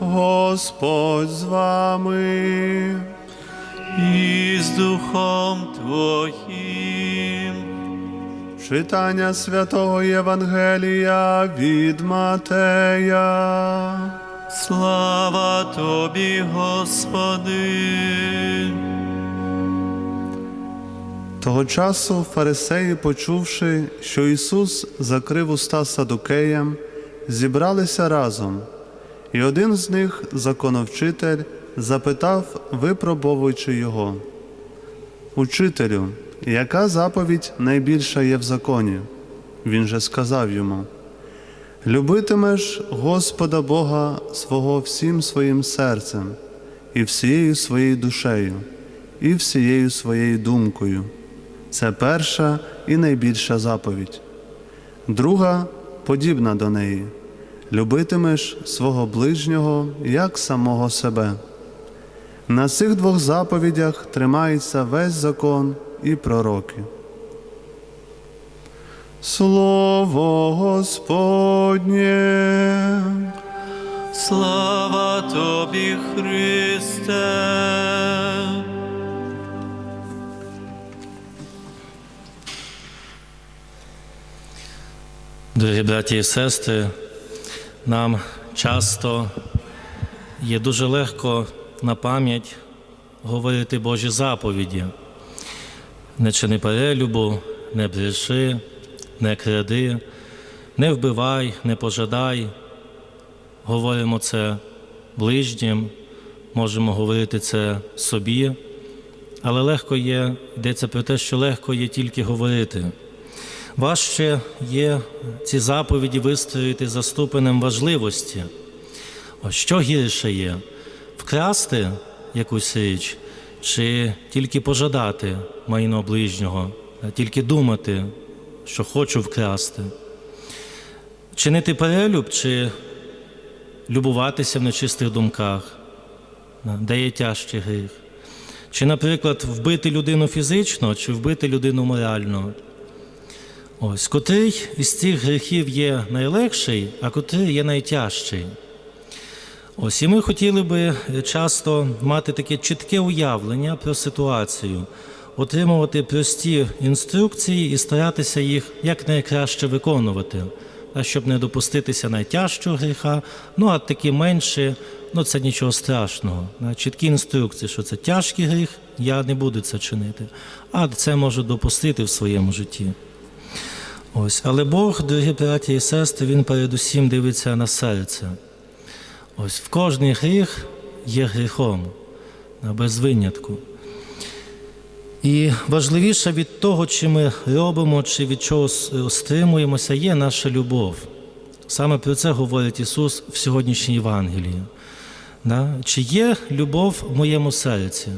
Господь з вами. і з Духом Твоїм. Читання святого Євангелія від Матея. Слава Тобі, Господи. Того часу фарисеї, почувши, що Ісус закрив уста садукеям, зібралися разом, і один з них, законовчитель, запитав, випробовуючи його. Учителю, яка заповідь найбільша є в законі? Він же сказав йому: Любитимеш Господа Бога свого всім своїм серцем, і всією своєю душею, і всією своєю думкою. Це перша і найбільша заповідь. Друга подібна до неї любитимеш свого ближнього як самого себе. На цих двох заповідях тримається весь закон і пророки. Слово Господнє. Слава Тобі, Христе. Дорогі браті і сестри, нам часто є дуже легко на пам'ять говорити Божі заповіді. Не чини перелюбу, не бреши, не кради, не вбивай, не пожадай, говоримо це ближнім, можемо говорити це собі, але легко є, йдеться про те, що легко є тільки говорити. Важче є ці заповіді вистроїти за ступенем важливості. Ось що гірше є вкрасти якусь річ, чи тільки пожадати майно ближнього, тільки думати, що хочу вкрасти. Чинити перелюб чи любуватися в нечистих думках, де є тяжкий гріх. Чи, наприклад, вбити людину фізично, чи вбити людину морально. Ось, котрий із цих гріхів є найлегший, а котрий є найтяжчий. Ось, і ми хотіли би часто мати таке чітке уявлення про ситуацію, отримувати прості інструкції і старатися їх якнайкраще виконувати, а щоб не допуститися найтяжчого гріха, ну а такі менші, ну це нічого страшного. Чіткі інструкції, що це тяжкий гріх, я не буду це чинити, а це можу допустити в своєму житті. Ось, але Бог, дорогі браті і сестри, Він передусім дивиться на серце. Ось в кожний гріх є гріхом, без винятку. І важливіше від того, чи ми робимо, чи від чого стримуємося, є наша любов. Саме про це говорить Ісус в сьогоднішній Євангелії. Чи є любов в моєму серці?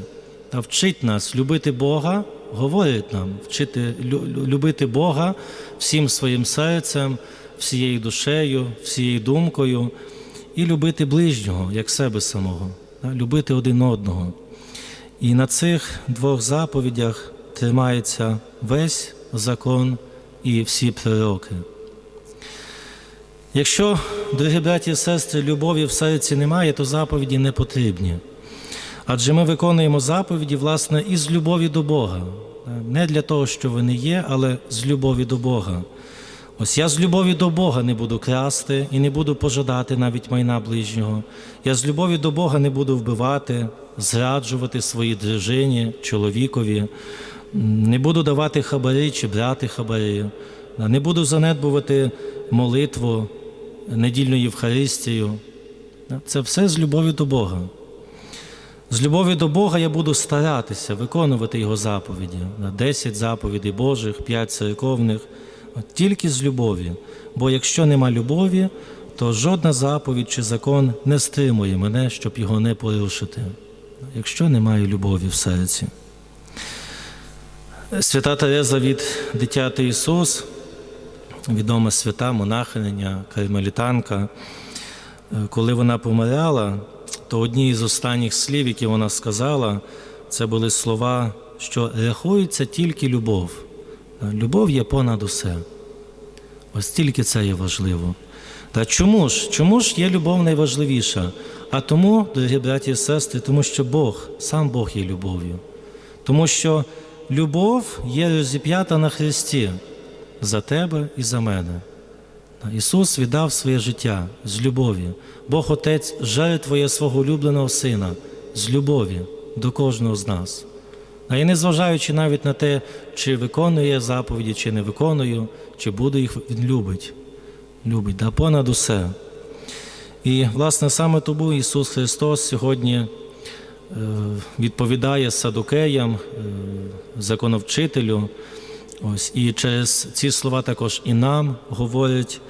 Та вчить нас любити Бога, говорить нам, вчити лю- лю- любити Бога всім своїм серцем, всією душею, всією думкою, і любити ближнього, як себе самого, любити один одного. І на цих двох заповідях тримається весь закон і всі пророки. Якщо, дорогі браті і сестри, любові в серці немає, то заповіді не потрібні. Адже ми виконуємо заповіді, власне, із любові до Бога. Не для того, що вони є, але з любові до Бога. Ось я з любові до Бога не буду красти і не буду пожадати навіть майна ближнього. Я з любові до Бога не буду вбивати, зраджувати своїй дружині, чоловікові, не буду давати хабарі чи брати хабарі, не буду занедбувати молитву, недільну Євхаристію. Це все з любові до Бога. З любові до Бога я буду старатися виконувати Його заповіді. На 10 заповідей Божих, 5 церковних, тільки з любові. Бо якщо нема любові, то жодна заповідь чи закон не стримує мене, щоб його не порушити. Якщо немає любові в серці. Свята Тереза від дитяти Ісус, відома свята, монахиня, кармелітанка, е, коли вона помирала, то одні із останніх слів, які вона сказала, це були слова, що рахується тільки любов. Любов є понад усе. Ось тільки це є важливо. Та чому ж? Чому ж є любов найважливіша? А тому, дорогі браті і сестри, тому що Бог, сам Бог є любов'ю. Тому що любов є розіп'ята на Христі за тебе і за мене. Ісус віддав своє життя з любові. Бог Отець жертвує свого улюбленого Сина з любові до кожного з нас. А і незважаючи навіть на те, чи виконує заповіді, чи не виконую, чи буде їх, Він любить. Любить, да понад усе. І, власне, саме тому Ісус Христос сьогодні е, відповідає садукеям, е, законовчителю. Ось, і через ці слова також і нам говорять,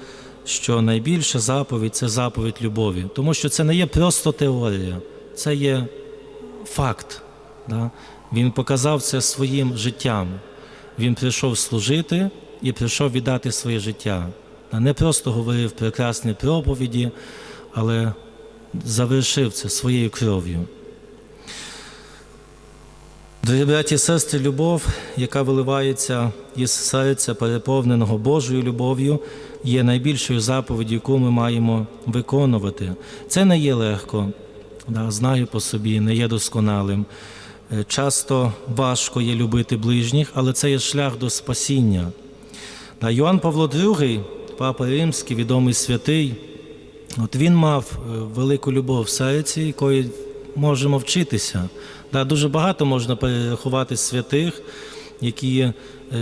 що найбільша заповідь це заповідь любові, тому що це не є просто теорія, це є факт. Да? Він показав це своїм життям. Він прийшов служити і прийшов віддати своє життя. Не просто говорив прекрасні проповіді, але завершив це своєю кров'ю. Дорогі і сестри, любов, яка виливається із серця, переповненого Божою любов'ю, є найбільшою заповіддю, яку ми маємо виконувати. Це не є легко, знаю по собі, не є досконалим. Е, Часто важко є любити ближніх, але це є шлях до спасіння. Йоанн Павло II, папа Римський, відомий святий, от він мав е, велику любов в серці, якої можемо вчитися. Да, дуже багато можна перерахувати святих, які е,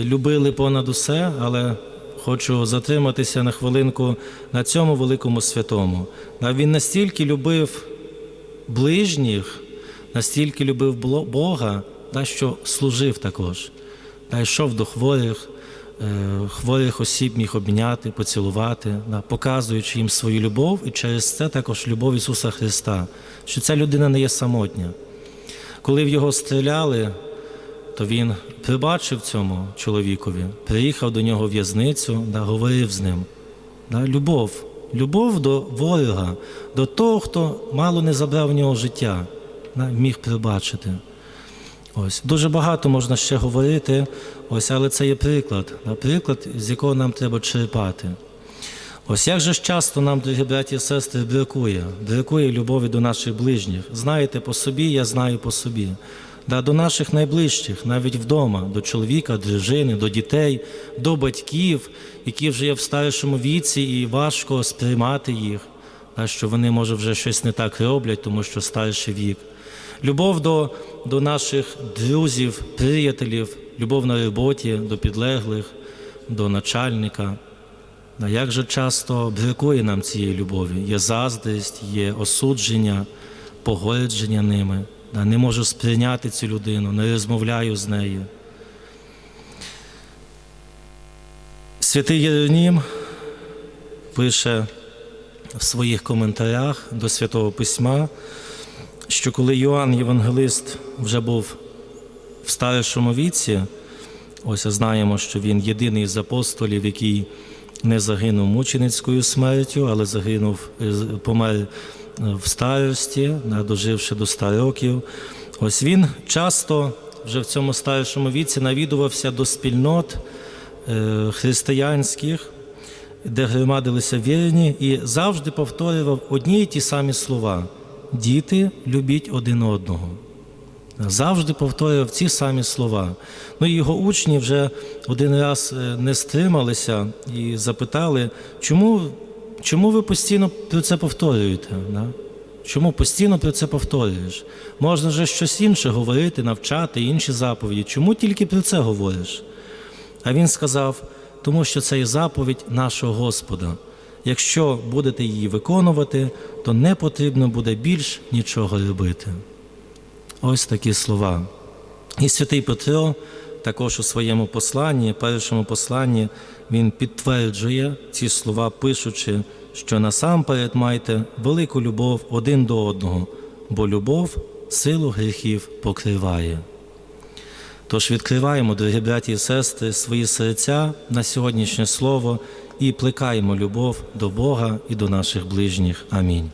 любили понад усе, але хочу затриматися на хвилинку на цьому великому святому. Да, він настільки любив ближніх, настільки любив Бога, да, що служив також. Да, йшов до хворих, хворих осіб міг обміняти, поцілувати, показуючи їм свою любов, і через це також любов Ісуса Христа, що ця людина не є самотня. Коли в його стріляли, то він прибачив цьому чоловікові, приїхав до нього в в'язницю, говорив з ним. Любов, любов до ворога, до того, хто мало не забрав в нього життя, міг прибачити. Ось дуже багато можна ще говорити, ось, але це є приклад, да, приклад, з якого нам треба черпати. Ось як же ж часто нам, дорогі браті і сестри, бракує, бракує любові до наших ближніх. Знаєте по собі, я знаю по собі. Да, до наших найближчих, навіть вдома, до чоловіка, дружини, до дітей, до батьків, які вже є в старшому віці, і важко сприймати їх, да, що вони, може, вже щось не так роблять, тому що старший вік. Любов до, до наших друзів, приятелів, любов на роботі, до підлеглих, до начальника. А як же часто бракує нам цієї любові? Є заздрість, є осудження, погордження ними. Не можу сприйняти цю людину, не розмовляю з нею. Святий Єронім пише в своїх коментарях до Святого Письма, що коли Йоанн Євангелист вже був в старшому віці, ось знаємо, що він єдиний з апостолів, який не загинув мученицькою смертю, але загинув, е, помер е, в старості, доживши до 100 років. Ось він часто вже в цьому старшому віці навідувався до спільнот е, християнських, де громадилися вірні, і завжди повторював одні й ті самі слова: діти, любіть один одного. Завжди повторював ці самі слова. Ну і його учні вже один раз е, не стрималися і запитали, чому, чому ви постійно про це повторюєте? Да? Чому постійно про це повторюєш? Можна же щось інше говорити, навчати, інші заповіді. Чому тільки про це говориш? А він сказав, тому що це є заповідь нашого Господа. Якщо будете її виконувати, то не потрібно буде більш нічого робити. Ось такі слова. І святий Петро також у своєму посланні, першому посланні, він підтверджує ці слова, пишучи, що насамперед майте велику любов один до одного, бо любов силу гріхів покриває. Тож відкриваємо, дорогі браті і сестри, свої серця на сьогоднішнє слово і плекаємо любов до Бога і до наших ближніх. Амінь.